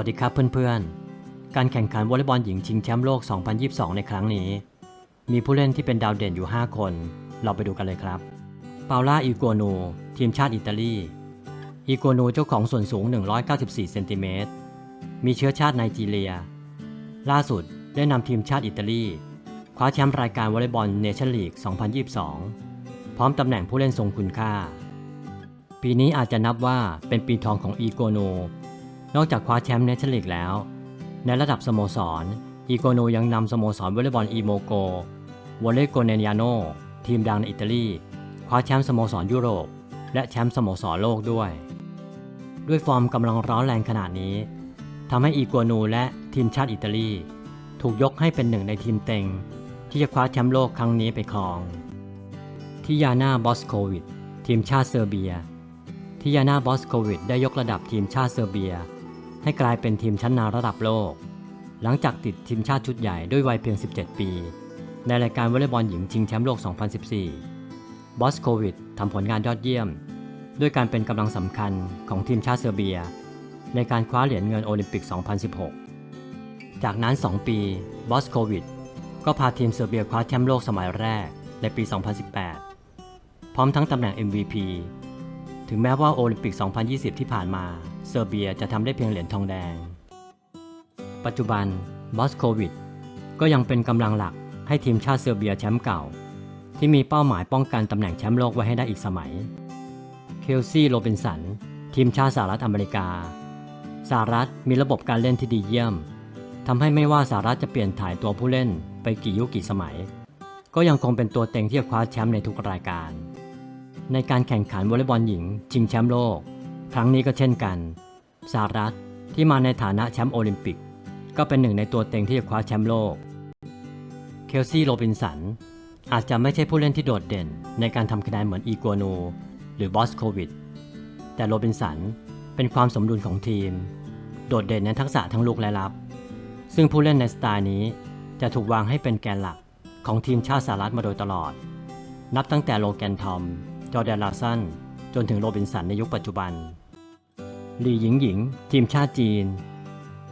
วัสดีครับเพื่อนๆ การแข่งขันวอลเลย์บอลหญิงชิงแชมป์โลก 2022 ในครั้งนี้ มีผู้เล่นที่เป็นดาวเด่นอยู่ 5 คน เราไปดูกันเลยครับเปาล่าอีโกนู ทีมชาติอิตาลีอีโกนูเจ้าของส่วนสูง 194 เซนติเมตร มีเชื้อชาติไนจีเรีย ล่าสุดได้นำทีมชาติอิตาลี คว้าแชมป์รายการวอลเลย์บอลเนชั่นลีก 2022 พร้อมตำแหน่งผู้เล่นทรงคุณค่า ปีนี้อาจจะนับว่าเป็นปีทองของอีโกนู นอกจากคว้าแชมป์เนชั่นลีกแล้ว ในระดับสโมสร อีโกนูยังนำสโมสรวอลเลย์บอลอีโมโกวอลเลย์โกเนยาโนทีมดังในอิตาลีคว้าแชมป์สโมสรยุโรป และแชมป์สโมสรโลกด้วย ด้วยฟอร์มกำลังร้อนแรงขนาดนี้ทำให้อีโกนูและทีมชาติอิตาลี ถูกยกให้เป็นหนึ่งในทีมเต็ง ที่จะคว้าแชมป์โลกครั้งนี้ไปครองทิยาน่าบอสโควิดทีมชาติเซอร์เบียทิยาน่าบอสโควิดได้ยกระดับทีมชาติเซอร์เบีย ให้กลายเป็นทีมชั้นนำระดับโลก หลังจากติดทีมชาติชุดใหญ่ด้วยวัยเพียง 17 ปี ในรายการวอลเลย์บอลหญิงชิงแชมป์โลก 2014 บอสโควิดทำผลงานยอดเยี่ยม ด้วยการเป็นกำลังสำคัญของทีมชาติเซอร์เบีย ในการคว้าเหรียญเงินโอลิมปิก 2016 จากนั้น 2 ปีบอสโควิดก็พาทีมเซอร์เบียคว้าแชมป์โลกสมัยแรกในปี 2018 พร้อมทั้งตำแหน่ง MVP ถึงแม้ว่าโอลิมปิก 2020 ที่ผ่านมา เซอร์เบียจะทำได้เพียงเหรียญทองแดง ปัจจุบันบอสโควิดก็ยังเป็นกำลังหลักให้ทีมชาติเซอร์เบียแชมป์เก่า ที่มีเป้าหมายป้องกันตำแหน่งแชมป์โลกไว้ให้ได้อีกสมัย เคลซี่โรบินสัน ทีมชาติสหรัฐอเมริกาสหรัฐมีระบบการเล่นที่ดีเยี่ยมทำให้ไม่ว่าสหรัฐจะเปลี่ยนถ่ายตัวผู้เล่นไปกี่ยุคกี่สมัย ก็ยังคงเป็นตัวเต็งที่จะคว้าแชมป์ในทุกรายการ ในการแข่งขันวอลเลย์บอลหญิงชิงแชมป์โลก ครั้งนี้ก็เช่นกันสหรัฐที่มาในฐานะแชมป์โอลิมปิก ก็เป็นหนึ่งในตัวเต็งที่จะคว้าแชมป์โลก เคลซี่โรบินสัน อาจจะไม่ใช่ผู้เล่นที่โดดเด่นในการทำคะแนนเหมือนอีกัวโน หรือบอสโควิด แต่โรบินสันเป็นความสมดุลของทีม โดดเด่นในทักษะทั้งลุกและรับ ซึ่งผู้เล่นในสไตล์นี้จะถูกวางให้เป็นแกนหลักของทีมชาติสหรัฐมาโดยตลอด นับตั้งแต่โลแกนทอม จอร์แดนลาสัน จนถึงโรบินสันในยุคปัจจุบันลีหญิงหญิง ทีมชาติจีน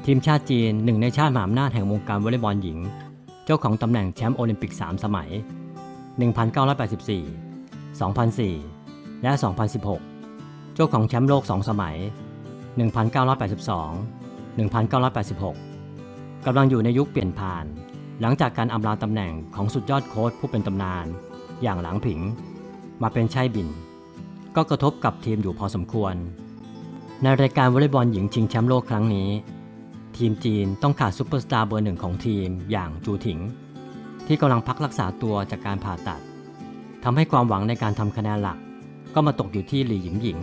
ทีมชาติจีนหนึ่งในชาติมหาอำนาจแห่งวงการวอลเลย์บอลหญิง เจ้าของตำแหน่งแชมป์โอลิมปิก 3 สมัย 1984 2004 และ 2016 เจ้าของแชมป์โลก 2 สมัย 1982 1986 กำลังอยู่ในยุคเปลี่ยนผ่าน หลังจากการอำลาตำแหน่งของสุดยอดโค้ชผู้เป็นตำนาน อย่างหลังผิง มาเป็นชัยบิน ก็กระทบกับทีมอยู่พอสมควร ในรายการวอลเลย์บอลหญิงชิงแชมป์โลกครั้งนี้ ทีมจีนต้องขาดซูเปอร์สตาร์เบอร์หนึ่งของทีมอย่างจูถิง ที่กำลังพักรักษาตัวจากการผ่าตัดทำให้ความหวังในการทำคะแนนหลัก ก็มาตกอยู่ที่หลี่หญิงหญิง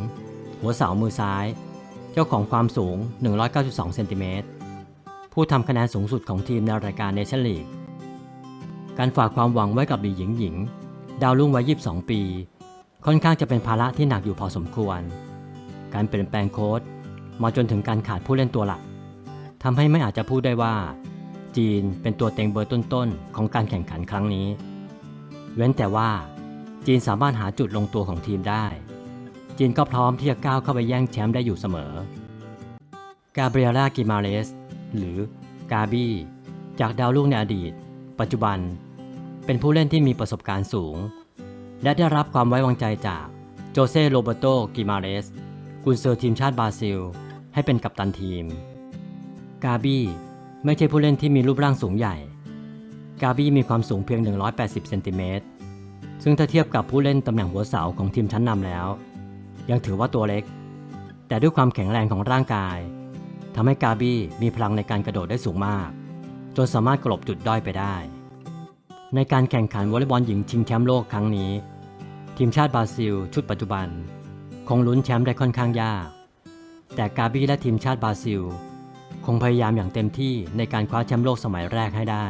หัวเสามือซ้าย เจ้าของความสูง 192 เซนติเมตรผู้ทำคะแนนสูงสุดของทีมในรายการเนชั่นลีก การฝากความหวังไว้กับหลี่หญิงหญิง ดาวรุ่งวัย 22 ปี ค่อนข้างจะเป็นภาระที่หนักอยู่พอสมควร การเปลี่ยนแปลงโค้ชมาจนถึงการขาดผู้เล่นตัวหลักทำให้ไม่อาจจะพูดได้ว่า จีนเป็นตัวเต็งเบอร์ต้นๆของการแข่งขันครั้งนี้ เว้นแต่ว่าจีนสามารถหาจุดลงตัวของทีมได้ จีนก็พร้อมที่จะก้าวเข้าไปแย่งแชมป์ได้อยู่เสมอ กาเบรียล่ากิมาเรสหรือกาบี้ จากดาวรุ่งในอดีต ปัจจุบัน เป็นผู้เล่นที่มีประสบการณ์สูง และได้รับความไว้วางใจจากโจเซ่โรเบโตกิมาเรสกุนเซอร์ทีมชาติบราซิล ให้เป็นกัปตันทีม กาบี้ไม่ใช่ผู้เล่นที่มีรูปร่างสูงใหญ่ กาบี้มีความสูงเพียง 180 เซนติเมตร ซึ่งถ้าเทียบกับผู้เล่นตำแหน่งหัวเสาของทีมชั้นนำแล้ว ยังถือว่าตัวเล็ก แต่ด้วยความแข็งแรงของร่างกายทำให้กาบี้มีพลังในการกระโดดได้สูงมาก จนสามารถกลบจุดด้อยไปได้ ในการแข่งขันวอลเลย์บอลหญิงชิงแชมป์โลกครั้งนี้ ทีมชาติบราซิล ชุดปัจจุบัน คงลุ้นแชมป์ได้ค่อนข้างยาก แต่กาบี้และทีมชาติบราซิล คงพยายามอย่างเต็มที่ในการคว้าแชมป์โลกสมัยแรกให้ได้